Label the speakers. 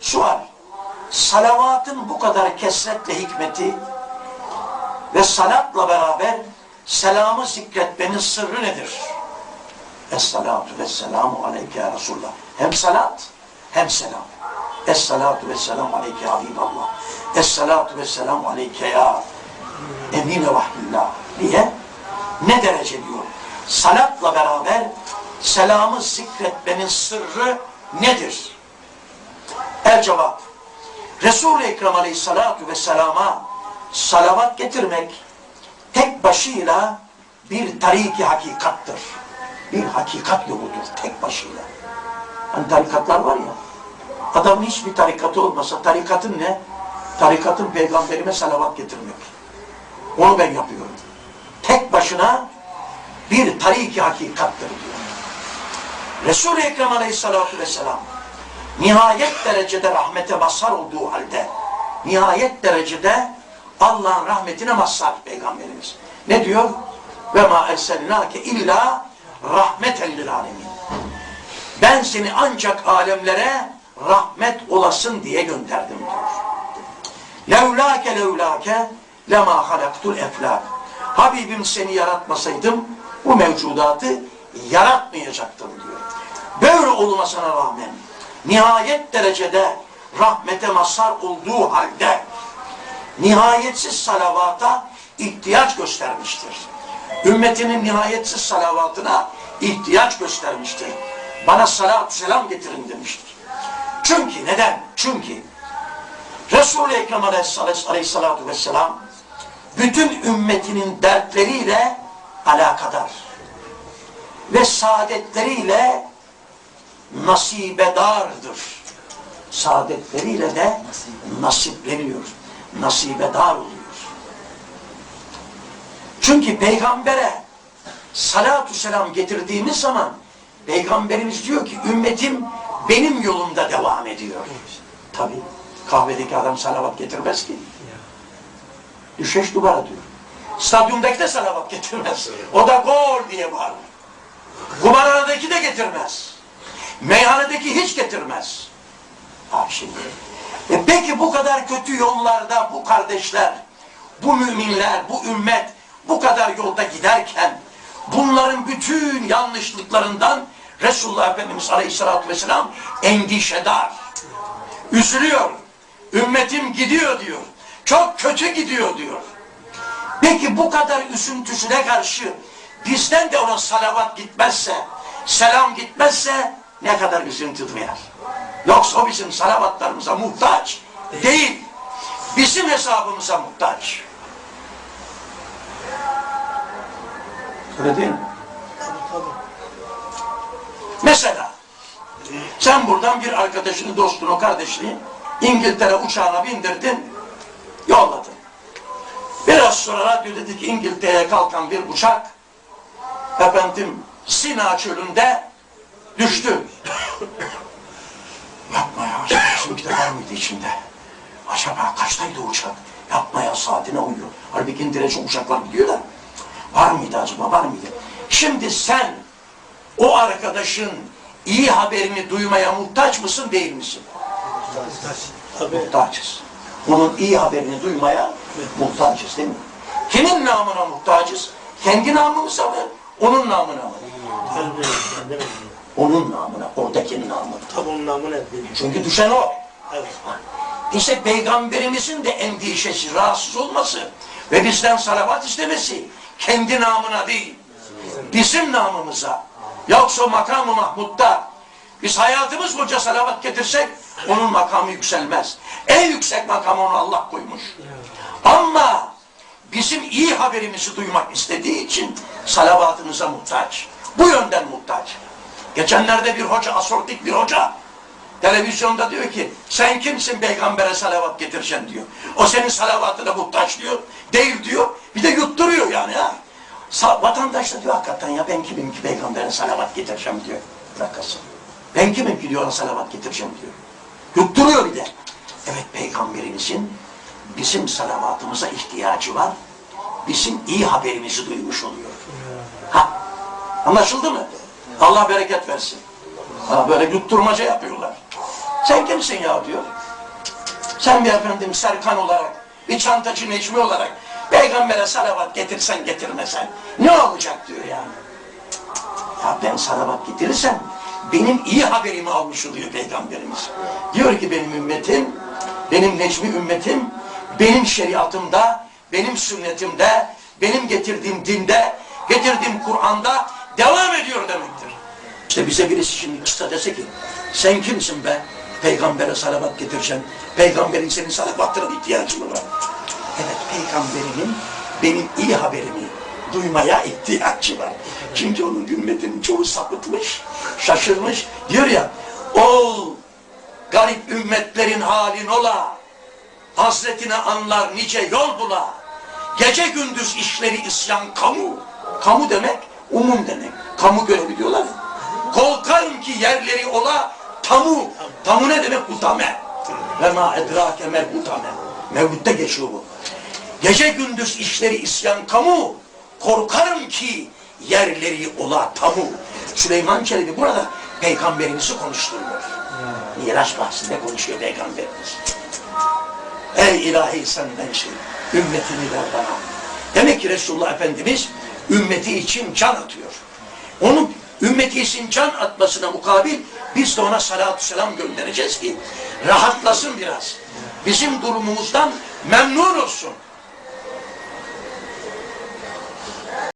Speaker 1: Sual. Salavatın bu kadar kesretle hikmeti ve salatla beraber selamı zikretmenin sırrı nedir? Es-salatu ve selamu aleyke ya Resulullah. Hem salat hem selam. Es-salatu ve selamu aleyke ya Habiballah. Es-salatu ve selamu aleyke ya emine vahdillah diye ne derece diyor? Salatla beraber selamı zikretmenin sırrı nedir? El cevap. Resul-i Ekrem aleyhissalatu vesselama salavat getirmek tek başıyla bir tariki hakikattır. Bir hakikat yoludur tek başıyla. Hani tarikatlar var ya, adamın hiçbir tarikatı olmasa tarikatın ne? Tarikatın peygamberime salavat getirmek. Onu ben yapıyorum. Tek başına bir tariki hakikattır diyor. Resul-i Ekrem aleyhissalatu vesselam nihayet derecede rahmete mazhar olduğu halde nihayet derecede Allah'ın rahmetine mazhar peygamberimiz. Ne diyor? Ve ma erselnake illa rahmeten lil alemin. Ben seni ancak alemlere rahmet olasın diye gönderdim diyor. Levlake levlake lema halaktul eflak. Habibim seni yaratmasaydım bu mevcudatı yaratmayacaktım diyor. Böyle olmasına rağmen nihayet derecede rahmete mazhar olduğu halde nihayetsiz salavata ihtiyaç göstermiştir. Ümmetinin nihayetsiz salavatına ihtiyaç göstermiştir. Bana salat selam getirin demiştir. Çünkü neden? Çünkü Resul-i Ekrem aleyhissalatu vesselam bütün ümmetinin dertleriyle alakadar ve saadetleriyle nasibedardır. Saadetleriyle de nasipleniyor. Nasibedar oluyor. Çünkü peygambere salatu selam getirdiğimiz zaman peygamberimiz diyor ki ümmetim benim yolumda devam ediyor. Tabi kahvedeki adam salavat getirmez ki. Düşeş duvara diyor. Stadyumdaki de salavat getirmez. O da gol diye bağırır. Kumarhanedeki de getirmez. Meyhanedeki hiç getirmez. Ha şimdi. E peki bu kadar kötü yollarda bu kardeşler, bu müminler, bu ümmet bu kadar yolda giderken bunların bütün yanlışlıklarından Resulullah Efendimiz Aleyhisselatü Vesselam endişedar. Üzülüyor. Ümmetim gidiyor diyor. Çok kötü gidiyor diyor. Peki bu kadar üzüntüsüne karşı bizden de ona salavat gitmezse, selam gitmezse ne kadar üzüntü duyar. Yoksa o bizim salavatlarımıza muhtaç değil. Bizim hesabımıza muhtaç. Öyle değil mi? Mesela sen buradan bir arkadaşını, dostunu, kardeşini İngiltere uçağına bindirdin, yolladın. Biraz sonra radyo dedi ki İngiltere'ye kalkan bir uçak efendim Sina çölünde düştü. Yapma ya, acaba bizimki de var mıydı içinde? Acaba kaçtaydı uçak? Yapma ya, saatine uyuyor. Halbuki İngiltere uçaklar gidiyor da. Var mıydı acaba, var mıydı? Şimdi sen o arkadaşın iyi haberini duymaya muhtaç mısın, değil misin? Muhtaçız. Onun iyi haberini duymaya muhtaçız değil mi? Kimin namına muhtacız? Kendi namımıza mı? Onun namına mı? Onun namına, oradakinin namına.
Speaker 2: Tabi onun namı ne?
Speaker 1: Çünkü düşen o.
Speaker 2: Evet.
Speaker 1: İşte peygamberimizin de endişesi, rahatsız olması ve bizden salavat istemesi kendi namına değil, bizim namımıza. Yoksa makamı Mahmud'da biz hayatımız boyunca salavat getirsek onun makamı yükselmez. En yüksek makamı onu Allah koymuş. Ama bizim iyi haberimizi duymak istediği için salavatımıza muhtaç. Bu yönden muhtaç. Geçenlerde bir hoca, asortik bir hoca televizyonda diyor ki sen kimsin peygambere salavat getireceksin diyor. O senin salavatına muhtaç diyor. Değil diyor. Bir de yutturuyor yani ha. Sa vatandaş da diyor hakikaten ya ben kimim ki peygambere salavat getireceğim diyor. Bırakasın. Ben kimim ki diyor ona salavat getireceğim diyor. Yutturuyor bir de. Evet peygamberimizin bizim salavatımıza ihtiyacı var. Bizim iyi haberimizi duymuş oluyor. Ha. Anlaşıldı mı? Allah bereket versin. Ha, böyle yutturmaca yapıyorlar. Sen kimsin ya diyor. Sen bir efendim Serkan olarak, bir çantacı Necmi olarak peygambere salavat getirsen getirmesen ne olacak diyor yani. Ya ben salavat getirirsem benim iyi haberimi almış oluyor peygamberimiz. Diyor ki benim ümmetim, benim Necmi ümmetim, benim şeriatımda, benim sünnetimde, benim getirdiğim dinde, getirdiğim Kur'an'da devam ediyor demektir. İşte bize birisi şimdi kısa dese ki, sen kimsin be? Peygambere salavat getireceksin. Peygamberin senin salavatına ihtiyacı mı var? Evet, peygamberimin benim iyi haberimi duymaya ihtiyacı var. Çünkü onun ümmetinin çoğu sapıtmış, şaşırmış. Diyor ya, ol garip ümmetlerin halin ola, Hazretine anlar nice yol bula, gece gündüz işleri isyan kamu. Kamu demek, umum demek. Kamu görevi diyorlar ya. Korkarım ki yerleri ola tamu. Tamu ne demek? Utame. Ve ma edrake mel utame. Mevlütte geçiyor bu. Gece gündüz işleri isyan kamu. Korkarım ki yerleri ola tamu. Süleyman Çelebi burada peygamberimizi konuşturuyor. Miraç bahsinde konuşuyor peygamberimiz. Ey ilahi senden şey, ümmetini ver bana. Demek ki Resulullah Efendimiz ümmeti için can atıyor. Onun ümmeti için can atmasına mukabil biz de ona salatü selam göndereceğiz ki rahatlasın biraz. Bizim durumumuzdan memnun olsun.